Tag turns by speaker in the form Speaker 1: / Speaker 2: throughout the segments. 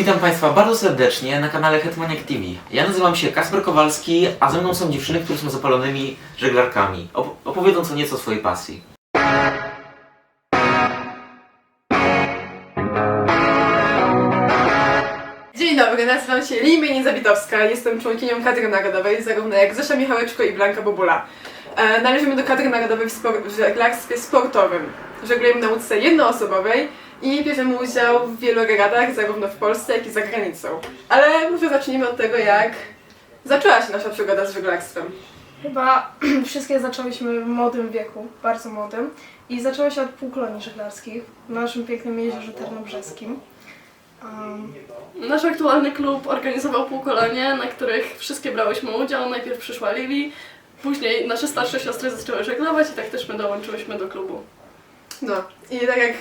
Speaker 1: Witam Państwa bardzo serdecznie na kanale Hetmaniak TV. Ja nazywam się Kasper Kowalski, a ze mną są dziewczyny, które są zapalonymi żeglarkami. Op- opowiedzą co nieco o swojej pasji.
Speaker 2: Dzień dobry, nazywam się Limie Niezabitowska, jestem członkinią kadry narodowej, zarówno jak Zosia Michałeczko i Blanka Bobula. E, należymy do kadry narodowej w, spor- w żeglarstwie sportowym. Żeglujemy na łódce jednoosobowej i bierzemy udział w wielu regatach, zarówno w Polsce, jak i za granicą. Ale może zacznijmy od tego, jak zaczęła się nasza przygoda z żeglarstwem.
Speaker 3: Chyba wszystkie zaczęłyśmy w młodym wieku, bardzo młodym. I zaczęło się od półkolonii żeglarskich w naszym pięknym jeziorze Tarnobrzeskim. Um,
Speaker 4: Nasz aktualny klub organizował półkolonie, na których wszystkie brałyśmy udział. Najpierw przyszła Lili, później nasze starsze siostry zaczęły żeglować i tak też my dołączyłyśmy do klubu.
Speaker 2: No i tak jak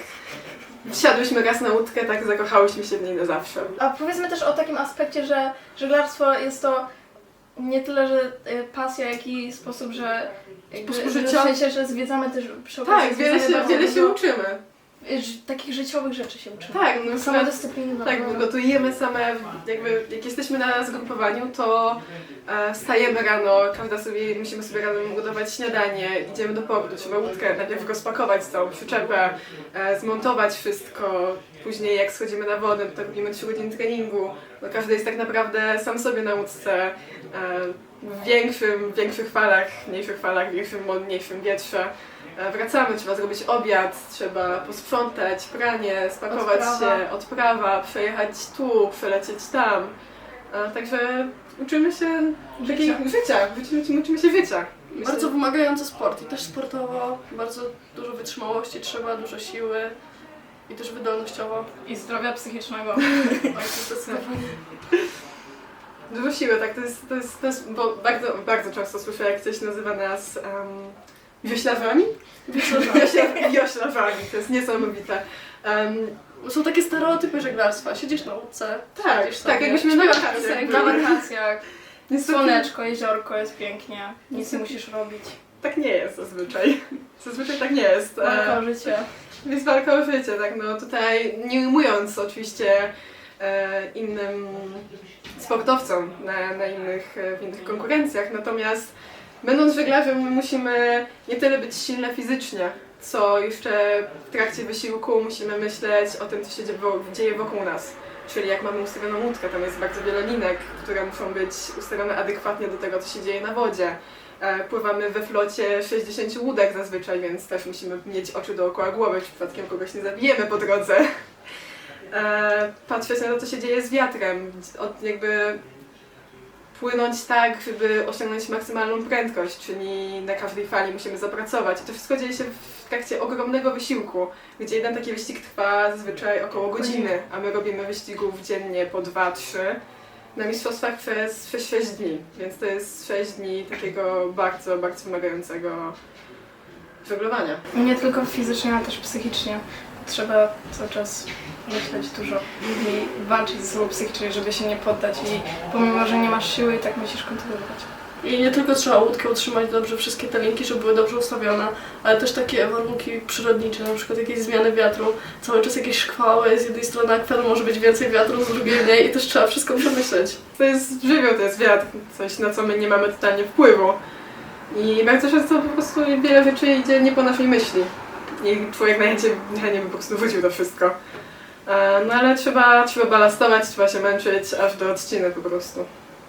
Speaker 2: wsiadłyśmy raz na łódkę, tak zakochałyśmy się w niej na zawsze.
Speaker 3: a powiedzmy też o takim aspekcie, że żeglarstwo jest to nie tyle, że y, pasja, jak i sposób, że, jakby,
Speaker 4: Sposób
Speaker 3: że w
Speaker 4: życia.
Speaker 3: sensie, że zwiedzamy też przy okazji
Speaker 2: Tak, wiele
Speaker 3: zwiedzamy
Speaker 2: się,
Speaker 3: bardzo
Speaker 2: wiele się
Speaker 3: dużo,
Speaker 2: uczymy.
Speaker 3: Takich życiowych rzeczy się uczymy.
Speaker 2: Tak, no
Speaker 3: Samodyscypliny.
Speaker 2: Tak, bo gotujemy same, jakby jak jesteśmy na zgrupowaniu, to e, wstajemy rano, każda sobie, musimy sobie rano ugotować śniadanie, idziemy do portu, trzeba łódkę najpierw rozpakować całą przyczepę, e, zmontować wszystko, później jak schodzimy na wodę, to robimy 3 godziny treningu, no każdy jest tak naprawdę sam sobie na łódce, e, w większym, większych falach, mniejszych falach, większym, mniejszym wietrze. E, Wracamy, trzeba zrobić obiad, trzeba posprzątać, pranie, spakować
Speaker 3: Odprawa.
Speaker 2: się, odprawa, przejechać tu, przelecieć tam. E, Także uczymy się takiego życia, uczymy, uczymy się życia. Myślę,
Speaker 4: Bardzo wymagający sport i też sportowo bardzo dużo wytrzymałości trzeba, dużo siły i też wydolnościowo.
Speaker 3: I zdrowia psychicznego.
Speaker 4: Zdecydowanie.
Speaker 2: Dużo siły, tak, to jest, to jest, to jest bo bardzo, bardzo często słyszę, jak ktoś nazywa nas um, wioślarzami. Wiośla- Wioślarzami, to jest niesamowite. Em,
Speaker 4: Są takie stereotypy żeglarstwa. Siedzisz na łódce,
Speaker 2: tak,
Speaker 4: siedzisz
Speaker 2: tak,
Speaker 4: sobie,
Speaker 2: jakbyśmy na wakacjach.
Speaker 3: Na wakacjach, słoneczko, jeziorko, jest pięknie. Nic nie musisz robić.
Speaker 2: Tak nie jest zazwyczaj. Zazwyczaj tak nie jest. E,
Speaker 3: Walka o życie.
Speaker 2: Jest walka o życie, tak no tutaj nie ujmując oczywiście e, innym sportowcom na, na innych, e, w innych konkurencjach, natomiast będąc żeglarzem my musimy nie tyle być silne fizycznie, co jeszcze w trakcie wysiłku musimy myśleć o tym, co się dzieje, wo- dzieje wokół nas. Czyli jak mamy ustawioną łódkę, tam jest bardzo wiele linek, które muszą być ustawione adekwatnie do tego, co się dzieje na wodzie. E, Pływamy we flocie 60 łódek zazwyczaj, więc też musimy mieć oczy dookoła głowy, czy przypadkiem kogoś nie zabijemy po drodze. E, Patrzeć na to, co się dzieje z wiatrem, jakby płynąć tak, żeby osiągnąć maksymalną prędkość, czyli na każdej fali musimy zapracować. I to wszystko dzieje się w trakcie ogromnego wysiłku, gdzie jeden taki wyścig trwa zazwyczaj około godziny, a my robimy wyścigów dziennie po 2-3 na mistrzostwach przez, przez 6 dni, więc to jest 6 dni takiego bardzo, bardzo wymagającego żeglowania.
Speaker 3: Nie tylko fizycznie, ale też psychicznie. Trzeba cały czas myśleć dużo i walczyć ze sobą psychicznie, żeby się nie poddać i pomimo, że nie masz siły i tak musisz kontynuować.
Speaker 4: I nie tylko trzeba łódkę utrzymać dobrze, wszystkie te linki, żeby były dobrze ustawione, ale też takie warunki przyrodnicze, na przykład jakieś zmiany wiatru, cały czas jakieś szkwały, z jednej strony akwenu może być więcej wiatru, z drugiej nie i też trzeba wszystko przemyśleć.
Speaker 2: To jest żywioł, to jest wiatr, coś na co my nie mamy totalnie wpływu. I bardzo często po prostu wiele rzeczy idzie nie po naszej myśli. I człowiek najchętniej, najchętniej by po prostu wrócił to wszystko. E, No ale trzeba, trzeba balastować, trzeba się męczyć aż do odciny po prostu.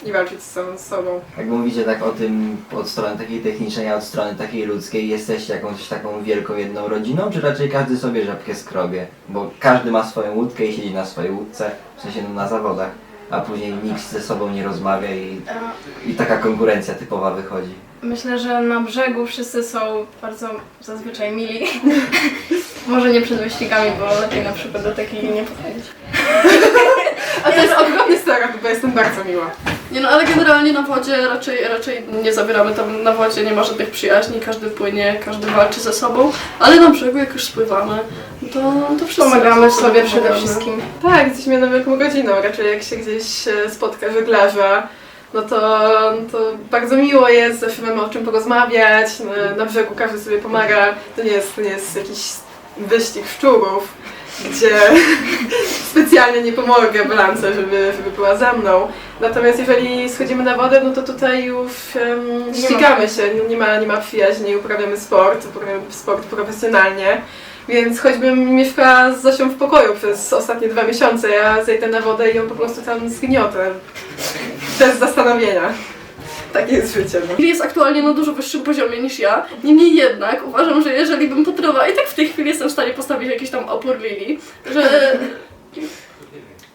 Speaker 2: I walczyć z samą z sobą.
Speaker 5: Jak mówicie tak o tym od strony takiej technicznej, a od strony takiej ludzkiej, jesteście jakąś taką wielką jedną rodziną, czy raczej każdy sobie żabkę skrobie? Bo każdy ma swoją łódkę i siedzi na swojej łódce, w sensie no, na zawodach, a później nikt ze sobą nie rozmawia i,
Speaker 3: E,
Speaker 5: i taka konkurencja typowa wychodzi.
Speaker 3: Myślę, że na brzegu wszyscy są bardzo zazwyczaj mili. Może nie przed wyścigami, bo lepiej na przykład do takiej nie podchodzić.
Speaker 2: A to jest ogromny stereotyp, bo jestem bardzo miła.
Speaker 4: Nie no, ale generalnie na wodzie raczej, raczej nie zabieramy tam na wodzie, nie ma żadnych przyjaźni, każdy płynie, każdy walczy ze sobą, ale na brzegu jak już spływamy, to, to wszyscy
Speaker 3: Pomagamy sobie przede
Speaker 4: pomagamy.
Speaker 3: wszystkim.
Speaker 2: Tak, jesteśmy jedną wielką rodziną. Raczej jak się gdzieś e, spotka żeglarza, no to, to bardzo miło jest, zawsze mamy o czym porozmawiać, na, na brzegu każdy sobie pomaga. To nie jest, to nie jest jakiś wyścig szczurów, gdzie specjalnie nie pomogę Blance, żeby, żeby była za mną. Natomiast jeżeli schodzimy na wodę, no to tutaj już
Speaker 3: ma
Speaker 2: ścigamy się, nie, nie ma, nie ma przyjaźni, uprawiamy sport, uprawiamy sport profesjonalnie. Więc choćbym mieszkała z Zosią w pokoju przez ostatnie dwa miesiące, ja zejdę na wodę i ją po prostu tam zgniotę. Bez zastanowienia. Takie jest życie. No.
Speaker 4: Lili jest aktualnie na dużo wyższym poziomie niż ja. Niemniej jednak uważam, że jeżeli bym potrenowała, i tak w tej chwili jestem w stanie postawić jakiś tam opór Lili, że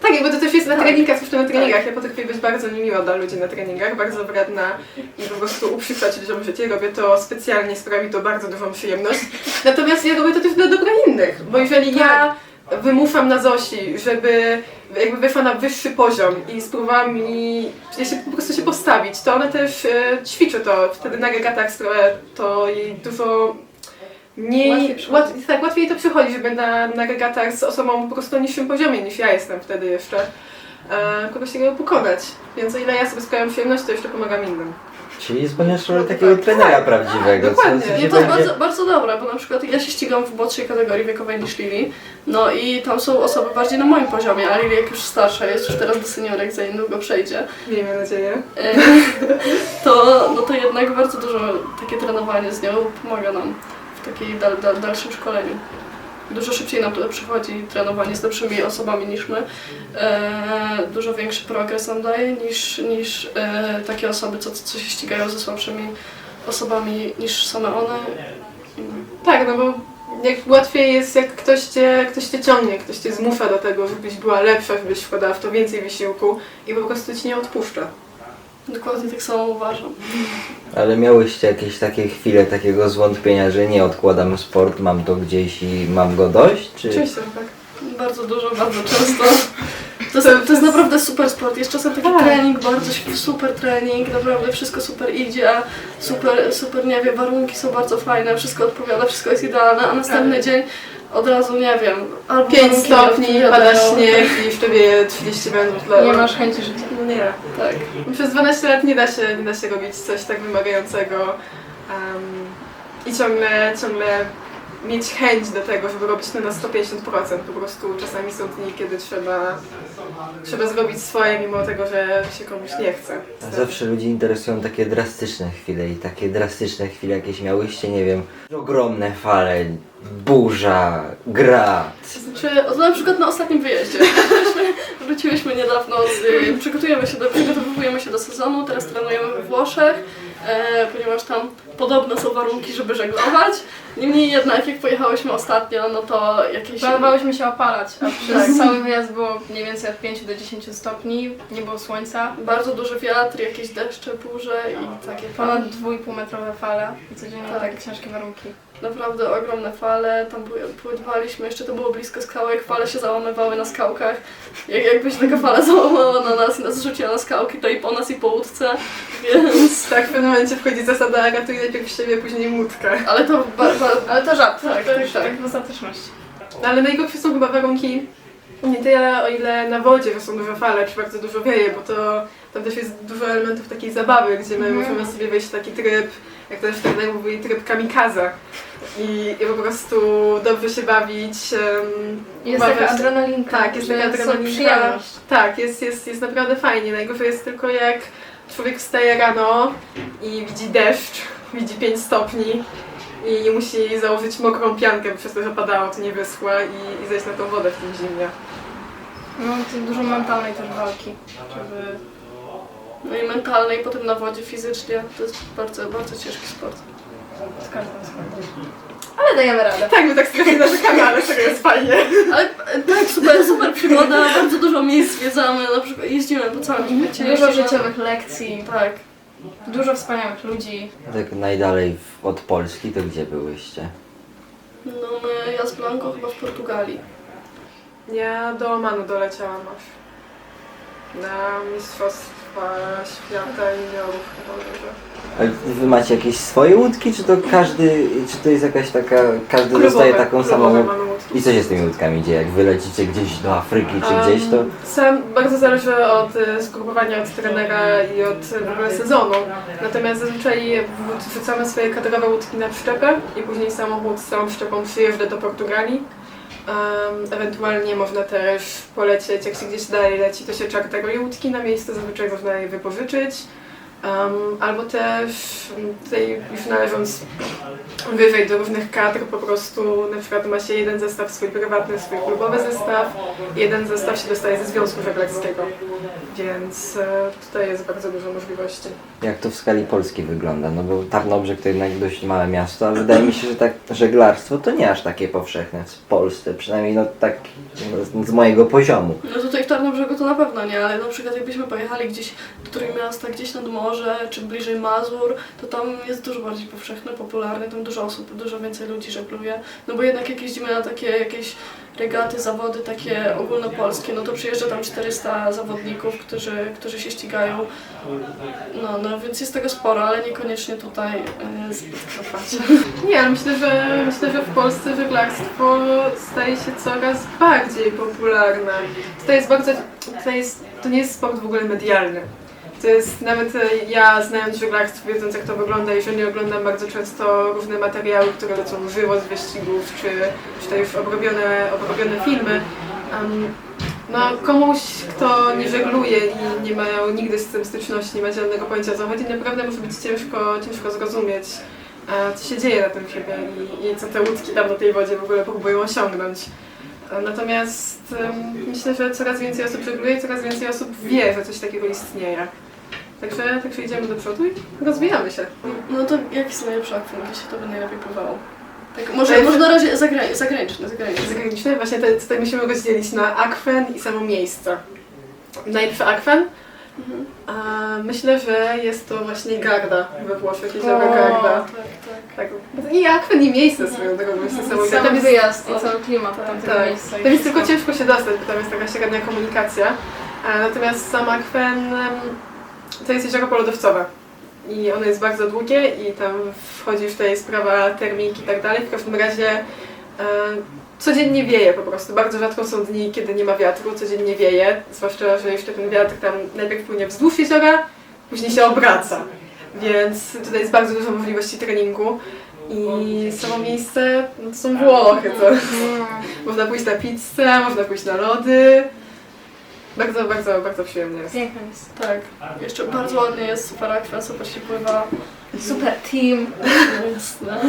Speaker 2: Tak, jakby to też jest na treningach, zwłaszcza na treningach. Ja potrafię być bardzo niemiła dla ludzi na treningach, bardzo wredna i po prostu uprzykrać ludziom życie. Robię to specjalnie, sprawi to bardzo dużą przyjemność. Natomiast ja robię to też dla dobra innych, bo jeżeli ja wymuszam na Zosi, żeby jakby wyszła na wyższy poziom i spróbowała mi się po prostu się postawić, to ona też e, ćwiczy to. Wtedy na regatach to jej dużo mniej,
Speaker 3: Łatwiej przychodzi.
Speaker 2: łat, tak, łatwiej to przychodzi, żeby na, na regatach z osobą po prostu niższym poziomie niż ja jestem wtedy jeszcze, e, kogoś takiego pokonać. Więc o ile ja sobie sprawiam przyjemność, to jeszcze pomagam innym.
Speaker 5: Czyli spełniasz rolę takiego trenera prawdziwego. Co,
Speaker 2: dokładnie.
Speaker 5: co
Speaker 4: nie, to jest
Speaker 5: będzie...
Speaker 4: bardzo, bardzo dobre, bo na przykład ja się ścigam w młodszej kategorii wiekowej niż Lili, no i tam są osoby bardziej na moim poziomie, a Lili jak już starsza jest, już teraz do seniorek za niedługo przejdzie,
Speaker 2: Miejmy nadzieję.
Speaker 4: e, to, no to jednak bardzo dużo takie trenowanie z nią pomaga nam w takiej dal, dal, dalszym szkoleniu. Dużo szybciej nam to przychodzi trenowanie z lepszymi osobami niż my. E, dużo większy progres nam daje niż, niż e, takie osoby, co, co się ścigają ze słabszymi osobami niż same one.
Speaker 2: Tak, no bo jak łatwiej jest, jak ktoś cię, ktoś cię ciągnie, ktoś cię zmusza do tego, żebyś była lepsza, żebyś wkładała w to więcej wysiłku i po prostu ci nie odpuszcza.
Speaker 4: Dokładnie tak samo uważam.
Speaker 5: Ale miałyście jakieś takie chwile takiego zwątpienia, że nie odkładam sport, mam to gdzieś i mam go dość? Czy...
Speaker 2: Oczywiście, że tak.
Speaker 4: Bardzo dużo, bardzo często. To jest, to jest naprawdę super sport. Jest czasem taki
Speaker 2: Tak.
Speaker 4: trening, bardzo super trening, naprawdę wszystko super idzie, super, super, nie wiem, warunki są bardzo fajne, wszystko odpowiada, wszystko jest idealne, a następny dzień od razu, nie wiem, albo
Speaker 2: 5
Speaker 4: warunki nie
Speaker 2: stopni, pada śnieg i jeszcze wieje 30 metrów dla
Speaker 3: Nie masz chęci życia.
Speaker 2: Nie.
Speaker 4: Tak.
Speaker 2: Przez 12 lat nie da się, nie da się robić coś tak wymagającego um, i ciągle, ciągle mieć chęć do tego, żeby robić to na 150%. Po prostu czasami są dni, kiedy trzeba, trzeba zrobić swoje, mimo tego, że się komuś nie chce.
Speaker 5: Zawsze ludzi interesują takie drastyczne chwile i takie drastyczne chwile jakieś miałyście, nie wiem, ogromne fale, burza, grat.
Speaker 4: Znaczy, na przykład na ostatnim wyjeździe. Wróciłyśmy, wróciłyśmy niedawno, z, y, przygotujemy się do, przygotowujemy się do sezonu, teraz trenujemy we Włoszech, e, ponieważ tam podobne są warunki, żeby żeglować. Niemniej jednak, jak pojechałyśmy ostatnio, no to jakieś...
Speaker 3: Planowałyśmy się opalać, a przez
Speaker 4: Tak.
Speaker 3: cały wyjazd było mniej więcej od 5 do 10 stopni, nie było słońca,
Speaker 4: Bardzo duży wiatr, jakieś deszcze, burze i takie
Speaker 3: ponad
Speaker 4: fale.
Speaker 3: 2,5 metrowe fale i codziennie
Speaker 4: Tak.
Speaker 3: takie ciężkie warunki.
Speaker 4: Naprawdę ogromne fale, tam pły- pływaliśmy, jeszcze to było blisko skałek, fale się załamywały na skałkach. Jak, jakby się taka fala załamała na nas i nas rzuciła na skałki, to i po nas i po łódce, więc...
Speaker 2: Tak, w pewnym momencie wchodzi zasada ratuj najpierw siebie, później łódkę.
Speaker 4: Ale to ba, ba,
Speaker 3: Ale to rzadko,
Speaker 4: Tak,
Speaker 3: to
Speaker 4: tak,
Speaker 3: już
Speaker 4: tak.
Speaker 3: tak w ostateczności.
Speaker 2: No, ale najgorsze są chyba warunki nie tyle o ile na wodzie, że są duże fale, czy bardzo dużo wieje, bo to tam też jest dużo elementów takiej zabawy, gdzie my
Speaker 3: Mhm.
Speaker 2: możemy sobie wejść w taki tryb, jak to też trener mówi, tryb kamikaza. I, I po prostu dobrze się bawić. Um,
Speaker 3: Jest taka adrenalinka,
Speaker 2: Tak, jest taka adrenalinka. Tak, jest, jest, jest naprawdę fajnie. Najgorzej jest tylko jak człowiek wstaje rano i widzi deszcz, widzi 5 stopni i musi założyć mokrą piankę, bo przez to, że padało, to nie wyschła i, i zejść na tą wodę w tym zimnie.
Speaker 3: No to dużo mentalnej też walki, żeby...
Speaker 4: no i mentalne i potem na wodzie fizycznie. To jest bardzo, bardzo ciężki sport.
Speaker 3: z każdym. Ale dajemy radę.
Speaker 2: Tak, my tak strasznie narzekamy, ale serio jest fajnie.
Speaker 4: Ale e, tak, super, super przygoda, bardzo dużo miejsc zwiedzamy, na przykład jeździmy po całym świecie.
Speaker 3: Dużo
Speaker 4: jeździmy-
Speaker 3: życiowych lekcji,
Speaker 4: Tak.
Speaker 3: dużo wspaniałych ludzi.
Speaker 5: Tak najdalej w, od Polski to gdzie byłyście?
Speaker 4: No my, ja z Blanką chyba w Portugalii.
Speaker 2: Ja do Omanu doleciałam aż. Na Świata Juniorów chyba dobrze.
Speaker 5: Ale wy macie jakieś swoje łódki, czy to każdy, czy to jest jakaś taka, każdy dostaje taką samą
Speaker 2: klubowe
Speaker 5: łódkę?
Speaker 2: mamy łódki.
Speaker 5: I co się z tymi łódkami dzieje? Jak wylecicie gdzieś do Afryki czy gdzieś, to
Speaker 2: Sam bardzo zależy od e, zgrupowania, od trenera i od e, w ogóle sezonu. Natomiast zazwyczaj wrzuc- wrzucamy swoje kadrowe łódki na przyczepę i później samochód z całą przyczepą przyjeżdża do Portugalii ewentualnie można też polecieć, jak się gdzieś dalej leci, to się czartero i łódki na miejsce, zazwyczaj można je wypożyczyć. Um, albo też tutaj już należąc wyżej do różnych kadr, po prostu na przykład ma się jeden zestaw swój prywatny, swój klubowy zestaw, jeden zestaw się dostaje ze Związku Żeglarskiego, więc e, tutaj jest bardzo dużo możliwości.
Speaker 5: Jak to w skali Polski wygląda? No bo Tarnobrzeg to jednak dość małe miasto, a wydaje mi się, że tak żeglarstwo to nie aż takie powszechne w Polsce, przynajmniej no tak z- z mojego poziomu.
Speaker 4: No tutaj w Tarnobrzegu to na pewno nie, ale na przykład jakbyśmy pojechali gdzieś do Trójmiasta, gdzieś nad morze, czy bliżej Mazur, to tam jest dużo bardziej powszechne, popularne, tam dużo osób, dużo więcej ludzi żegluje. No bo jednak jak jeździmy na takie jakieś regaty, zawody takie ogólnopolskie, no to przyjeżdża tam 400 zawodników, którzy, którzy się ścigają. No, no więc jest tego sporo, ale niekoniecznie tutaj e, zbyt krwawie.
Speaker 2: Nie, myślę, że myślę, że w Polsce żeglarstwo staje się coraz bardziej popularne. Tutaj jest bardzo, tutaj jest, to nie jest sport w ogóle medialny. To jest nawet e, ja znając żeglarstwo, wiedząc jak to wygląda, jeżeli oglądam bardzo często różne materiały, które lecą żywo z wyścigów, czy, czy to już obrobione, obrobione filmy. em, no komuś, kto nie żegluje i nie ma nigdy z tym styczności, nie ma żadnego pojęcia o co chodzi, naprawdę może być ciężko, ciężko zrozumieć, e, co się dzieje na tym filmie i, i co te łódki tam na tej wodzie w ogóle próbują osiągnąć. E, Natomiast em, myślę, że coraz więcej osób żegluje, coraz więcej osób wie, że coś takiego istnieje. Także, także idziemy do przodu i rozwijamy się.
Speaker 4: No to jaki jest najlepszy gdzie się to by najlepiej pływało? Tak, może,
Speaker 2: Ale-
Speaker 4: może na razie zagrani- zagraniczny, zagraniczny.
Speaker 2: Zagraniczne, właśnie te, tutaj musimy rozdzielić na akwen i samo miejsce. Najpierw akwen.
Speaker 4: Mhm.
Speaker 2: A myślę, że jest to właśnie Garda we Włoszech, jezioro Garda.
Speaker 4: Tak, tak.
Speaker 2: Tak. I akwen i miejsce swoją drogą jest niesamowite.
Speaker 3: Sam
Speaker 2: Tam jest,
Speaker 3: wyjazd i cały klimat tamtego
Speaker 2: tak,
Speaker 3: miejsca. i
Speaker 2: tam jest tylko ciężko się dostać, bo tam jest taka średnia komunikacja. A natomiast sam akwen em, to jest jezioro polodowcowe. I ono jest bardzo długie i tam wchodzi już tutaj sprawa termiki i tak dalej. W każdym razie e, codziennie wieje po prostu. Bardzo rzadko są dni, kiedy nie ma wiatru, codziennie wieje. Zwłaszcza, że jeszcze ten wiatr tam najpierw płynie wzdłuż jeziora, później się obraca. Więc tutaj jest bardzo dużo możliwości treningu. I samo miejsce no to są Włochy. To można pójść na pizzę, można pójść na lody. Bardzo, bardzo, bardzo przyjemnie jest.
Speaker 3: Piękne miejsce.
Speaker 4: Tak. Jeszcze bardzo ładnie jest, super akwen, super się pływa.
Speaker 3: Super team.
Speaker 4: Jasne.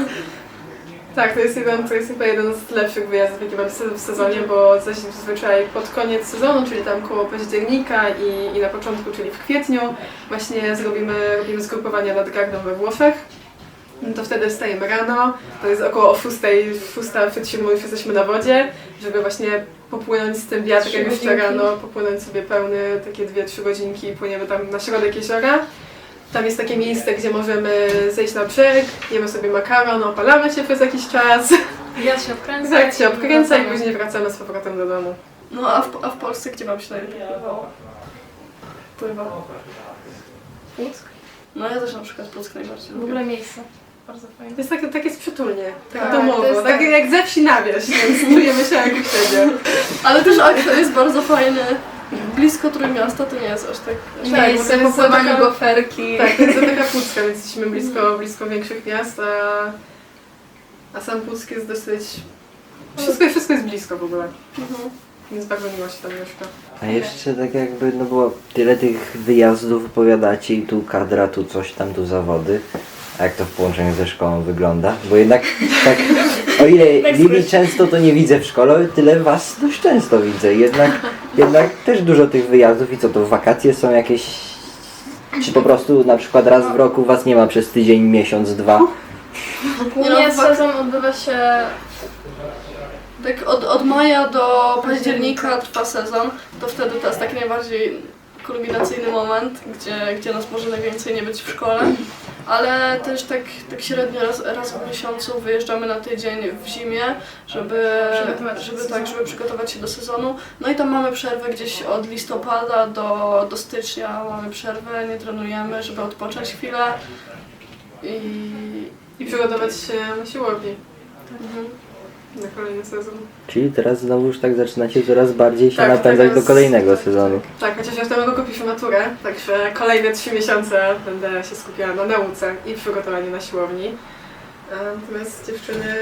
Speaker 2: Tak, to jest, jeden, to jest chyba jeden z lepszych wyjazdów, jakie mam w sezonie, bo zaś- zazwyczaj pod koniec sezonu, czyli tam koło października i, i na początku, czyli w kwietniu, właśnie zrobimy, robimy zgrupowania nad Gardą we Włoszech. No to wtedy wstajemy rano, to jest około o 6, 6 przed 7 już jesteśmy na wodzie, żeby właśnie popłynąć z tym
Speaker 3: Trzy
Speaker 2: wiatrem jeszcze
Speaker 3: godzinki.
Speaker 2: rano, popłynąć sobie pełny takie 2-3 godzinki i płyniemy tam na środek jeziora. Tam jest takie miejsce, gdzie możemy zejść na brzeg, jemy sobie makaron, opalamy się przez jakiś czas,
Speaker 3: Wiatr się obkręca.
Speaker 2: tak się obkręca i później wracamy z powrotem do domu.
Speaker 4: No a w, a w Polsce gdzie wam się najlepiej pływało? Pływa.
Speaker 3: Płuck.
Speaker 4: No ja też na przykład Płock najbardziej
Speaker 3: W
Speaker 4: lubię.
Speaker 3: ogóle miejsce. Bardzo fajne.
Speaker 2: To jest takie, takie sprzytulnie, tak,
Speaker 3: Tak,
Speaker 2: domowo, tak
Speaker 3: tak-
Speaker 2: jak ze wsi na wieś, więc czujemy się jak siebie.
Speaker 4: Ale też akwen jest bardzo fajny. Blisko Trójmiasta to nie jest aż tak...
Speaker 2: Tak, to jest
Speaker 3: popływanie
Speaker 2: taka-
Speaker 3: goferki.
Speaker 2: Tak, to jest taka Pucka, więc jesteśmy blisko, blisko większych miast, a, a sam Puck jest dosyć... Wszystko, wszystko jest blisko w ogóle,
Speaker 4: Mhm.
Speaker 2: więc bardzo miło się tam mieszka.
Speaker 5: A jeszcze tak jakby, no bo tyle tych wyjazdów opowiadacie i tu kadra, tu coś tam, tu zawody. A jak to w połączeniu ze szkołą wygląda? Bo jednak tak, o ile Lili często to nie widzę w szkole, tyle was dość często widzę. Jednak, jednak też dużo tych wyjazdów i co to, wakacje są jakieś... Czy po prostu na przykład raz w roku was nie ma przez tydzień, miesiąc, dwa?
Speaker 4: Nie no,
Speaker 3: sezon odbywa się
Speaker 4: Tak od, od maja do października trwa sezon, to wtedy to jest taki najbardziej kulminacyjny moment, gdzie, gdzie nas może najwięcej nie być w szkole. Ale też tak, tak średnio raz, raz w miesiącu wyjeżdżamy na tydzień w zimie, żeby,
Speaker 3: Przygotować się
Speaker 4: żeby,
Speaker 3: do
Speaker 4: tak,
Speaker 3: sezonu.
Speaker 4: żeby przygotować się do sezonu. No i tam mamy przerwę gdzieś od listopada do, do stycznia mamy przerwę, nie trenujemy, żeby odpocząć chwilę. I,
Speaker 2: I przygotować się na siłowni
Speaker 4: mhm.
Speaker 2: Na kolejny sezon.
Speaker 5: Czyli teraz znowu już tak zaczynacie coraz bardziej się
Speaker 2: Tak,
Speaker 5: napędzać do
Speaker 2: teraz-
Speaker 5: kolejnego
Speaker 2: tak,
Speaker 5: sezonu.
Speaker 2: Tak, chociaż ja w tym roku maturę, także kolejne trzy miesiące będę się skupiała na nauce i przygotowaniu na siłowni. E, Natomiast dziewczyny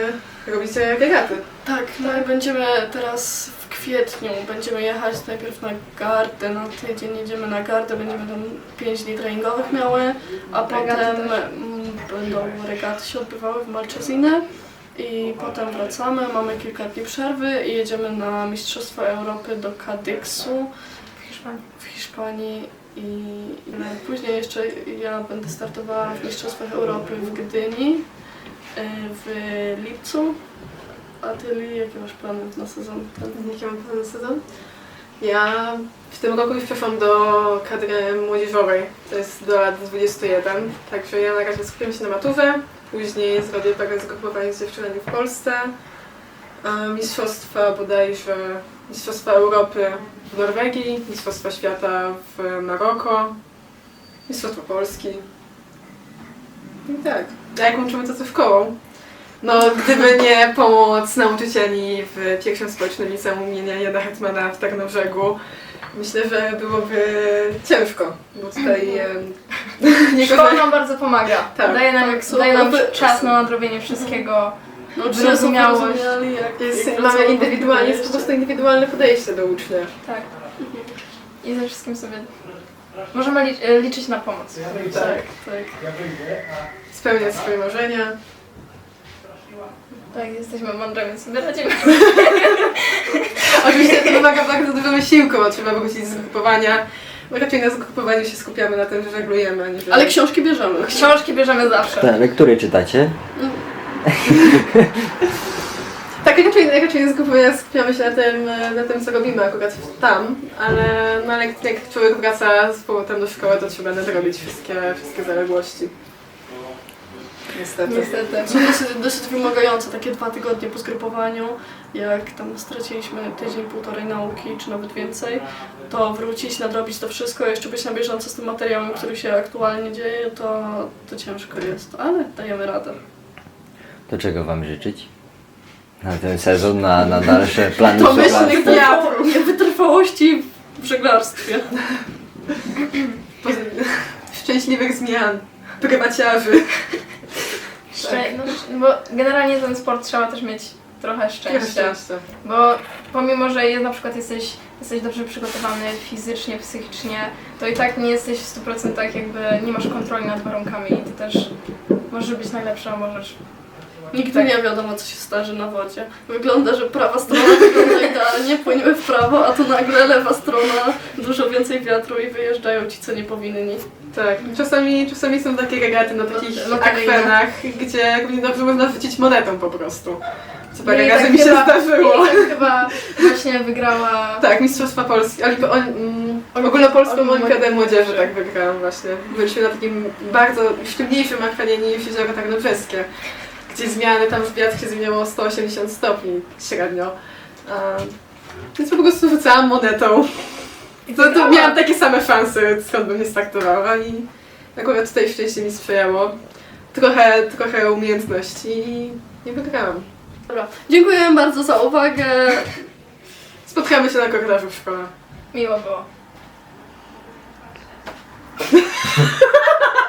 Speaker 2: robicie regaty.
Speaker 4: Tak, no i będziemy teraz w kwietniu, będziemy jechać najpierw na gardę, na tydzień jedziemy na gardę, będziemy tam 5 dni treningowych miały, a
Speaker 3: Regaty
Speaker 4: potem
Speaker 3: też.
Speaker 4: mm, będą regaty się odbywały w Malczezinę i potem wracamy, mamy kilka dni przerwy i jedziemy na Mistrzostwa Europy do Cadixu
Speaker 3: W Hiszpanii.
Speaker 4: w Hiszpanii i, i później jeszcze ja będę startowała w Mistrzostwach Europy w Gdyni y, w lipcu. A ty, Li, jakie masz plany na sezon ten?
Speaker 2: Jaki mam plan na sezon? Ja w tym roku już przeszłam do kadry młodzieżowej, to jest do lat 21, także ja na razie skupiam się na maturze, później zrobię parę zgrupowań z dziewczynami w Polsce, mistrzostwa bodajże, mistrzostwa Europy w Norwegii, mistrzostwa świata w Maroko, mistrzostwa Polski. I tak, a jak łączymy to ze szkołą? No, gdyby nie pomoc nauczycieli w pierwszym społecznym liceum imienia Jana Hetmana w Tarnobrzegu, myślę, że byłoby ciężko, bo tutaj
Speaker 3: Szkoła nam bardzo pomaga.
Speaker 2: Tak,
Speaker 3: daje nam,
Speaker 4: tak,
Speaker 3: daje nam
Speaker 4: jakby-
Speaker 3: czas na nadrobienie wszystkiego.
Speaker 4: No,
Speaker 3: Wyrozumiałość.
Speaker 4: jak,
Speaker 2: jest,
Speaker 4: jak
Speaker 2: mamy indywidualnie, jest po prostu indywidualne podejście do ucznia.
Speaker 3: Tak. I ze wszystkim sobie możemy li- e, liczyć na pomoc.
Speaker 2: Tak,
Speaker 4: Tak.
Speaker 2: spełniać swoje marzenia.
Speaker 3: Tak, jesteśmy mądre, więc sobie radzimy.
Speaker 2: Oczywiście to wymaga bardzo dużo wysiłku, bo trzeba wrócić z grupowania. No raczej na zgrupowaniu się skupiamy na tym, że żeglujemy, a nie że...
Speaker 4: Ale książki bierzemy.
Speaker 3: Książki bierzemy zawsze.
Speaker 5: Te lektury czytacie?
Speaker 2: Tak, raczej, raczej grupy skupiamy się na tym, na tym, co robimy akurat tam, ale, no, ale jak, jak człowiek wraca z powrotem do szkoły, to trzeba nadrobić wszystkie, wszystkie zaległości. Niestety.
Speaker 3: Niestety.
Speaker 4: To dosyć, dosyć wymagające, takie dwa tygodnie po zgrupowaniu, jak tam straciliśmy tydzień, półtorej nauki, czy nawet więcej, to wrócić, nadrobić to wszystko, jeszcze być na bieżąco z tym materiałem, który się aktualnie dzieje, to, to ciężko jest, ale dajemy radę.
Speaker 5: To czego wam życzyć? Na ten sezon, na, na dalsze plany
Speaker 2: To myślę,
Speaker 5: szkolarstwa?
Speaker 2: wiatru.
Speaker 4: Nie wytrwałości w żeglarstwie.
Speaker 2: Szczęśliwych zmian, prywaciarzy.
Speaker 3: Szczę- no, bo generalnie ten sport trzeba też mieć trochę szczęścia. Bo pomimo, że jest, na przykład jesteś, jesteś dobrze przygotowany fizycznie, psychicznie, to i tak nie jesteś w 100% jakby nie masz kontroli nad warunkami i ty też możesz być najlepsza, a możesz.
Speaker 4: Nigdy
Speaker 3: Tak.
Speaker 4: nie wiadomo, co się starzy na wodzie. Wygląda, że prawa strona wygląda idealnie, płyniemy w prawo, a tu nagle lewa strona, dużo więcej wiatru i wyjeżdżają ci, co nie powinni.
Speaker 2: Tak, czasami, czasami są takie regaty na takich akwenach, gdzie równie dobrze można rzucić monetą po prostu. Co parę
Speaker 3: Nie,
Speaker 2: razy
Speaker 3: tak
Speaker 2: mi się
Speaker 3: chyba-
Speaker 2: zdarzyło.
Speaker 3: Tak chyba właśnie wygrała.
Speaker 2: Tak, Mistrzostwa Polski, Olimpi- on, mm, ogólnopolską
Speaker 3: Olimpiadę
Speaker 2: Młodzieży tak wygrałam właśnie. Byliśmy na takim bardzo sztywniejszym akwenie niż jezioro Tarnobrzeskie, gdzie zmiany, tam wiatr się zmieniało o 180 stopni średnio. A, więc po prostu rzucałam monetą.
Speaker 3: I
Speaker 2: To, to miałam takie same szanse, skąd bym nie startowała i akurat tutaj szczęście mi sprzyjało. Trochę, trochę umiejętności i nie wygrałam.
Speaker 4: Dobra, dziękuję bardzo za uwagę.
Speaker 2: Spotkamy się na korytarzu w szkole.
Speaker 3: Miło było.